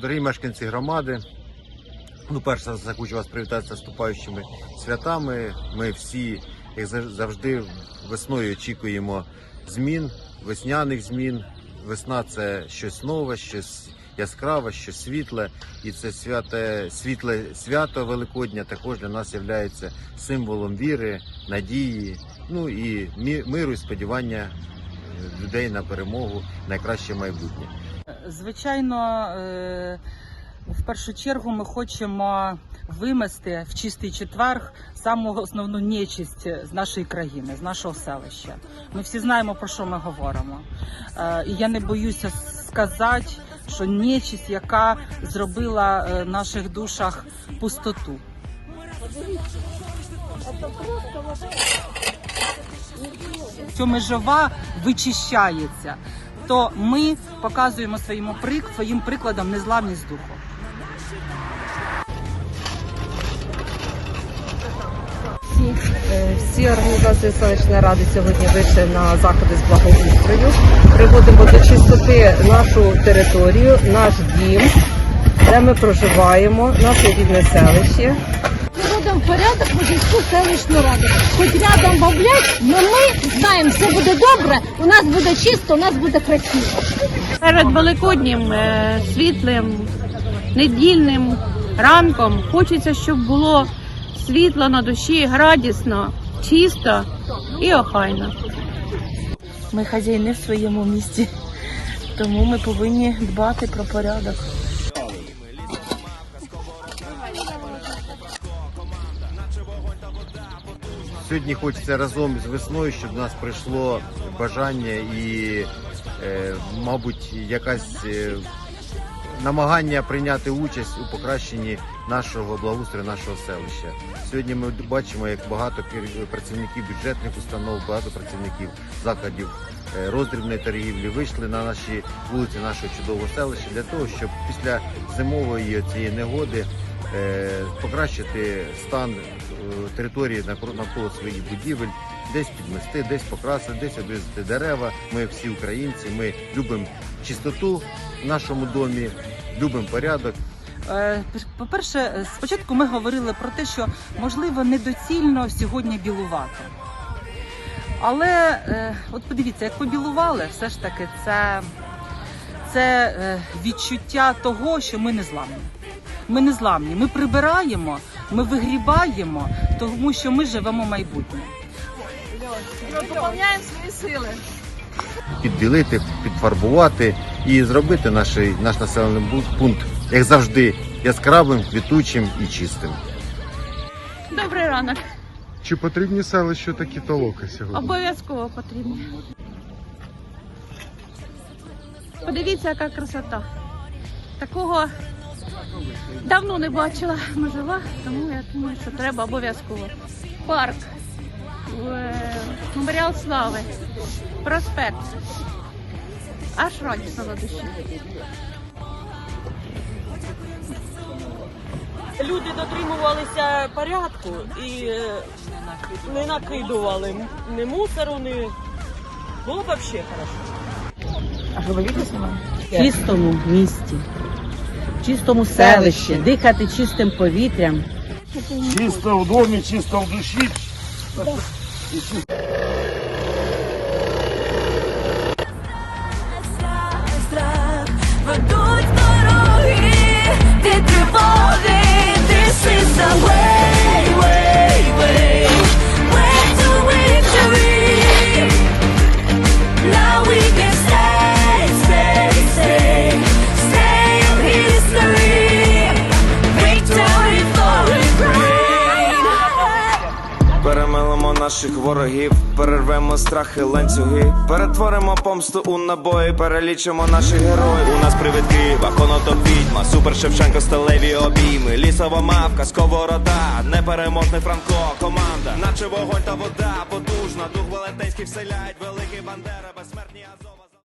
Дорогі мешканці громади, ну, перш за все, хочу вас привітати з наступаючими святами. Ми всі, як зав- завжди, весною очікуємо змін, весняних змін. Весна це щось нове, щось яскраве, щось світле. І це святе, світле свято Великодня також для нас є символом віри, надії, ну і миру і сподівання е, людей на перемогу, найкраще майбутнє. Звичайно, е, в першу чергу ми хочемо вимести в чистий четверг саму основну нечисть з нашої країни, з нашого селища. Ми всі знаємо про що ми говоримо. Е, І я не боюся сказати, що нечисть, яка зробила е, в наших душах пустоту. що межова вичищається, то ми показуємо своїм, прик- своїм прикладом незламність духу. Всі організації селищної ради сьогодні вийшли на заходи з благоустрою. Приводимо до чистоти нашу територію, наш дім, де ми проживаємо, наше рідне селище. Приводимо в порядок Мужицьку селищну раду. Хоч рядом бавлять, але ми знаємо, все буде добре, у нас буде чисто, у нас буде красиво. Перед великоднім е, світлим недільним ранком хочеться, щоб було світло на душі, радісно, чисто і охайно. Ми хазяїни в своєму місті, тому ми повинні дбати про порядок. Сьогодні хочеться разом з весною, щоб до нас прийшло бажання і, е, мабуть, якась е, намагання прийняти участь у покращенні нашого благоустрою, нашого селища. Сьогодні ми бачимо, як багато працівників бюджетних установ, багато працівників закладів е, роздрібної торгівлі вийшли на наші вулиці нашого чудового селища для того, щоб після зимової цієї негоди покращити стан е, території навколо своїх будівель, десь підмести, десь покрасити, десь обрізати дерева. Ми всі українці, ми любимо чистоту в нашому домі, любимо порядок. Е, По-перше, е, спочатку ми говорили про те, що можливо недоцільно сьогодні білувати. Але е, от подивіться, як побілували, все ж таки це, це е, відчуття того, що ми не зламні. Ми не зламні. Ми прибираємо, ми вигрібаємо, тому що ми живемо майбутнє. Поповняємо свої сили. підбілити, підфарбувати і зробити наш, наш населений пункт, як завжди, яскравим, квітучим і чистим. Добрий ранок. Чи потрібні селищу такі толоки сьогодні? Обов'язково потрібні. Подивіться, яка красота. Такого давно не бачила можливо, тому я думаю, що треба обов'язково. Парк, е, меморіал слави, проспект. Аж радісно на душі. люди дотримувалися порядку і е, не накидували ні мусору, ні було б взагалі хорошо. в чистому місті, в чистому селищі, дихати чистим повітрям. Чисто в домі, чисто в душі. Наших ворогів, перервемо страхи, ланцюги, перетворимо помсту у набої, перелічимо наших героїв. У нас привид Києва, конотоп відьма, супер Шевченко, сталеві обійми, лісова мавка, сковорода, непереможний Франко, команда, наче вогонь та вода, потужна, дух велетенський вселяють, великий бандера.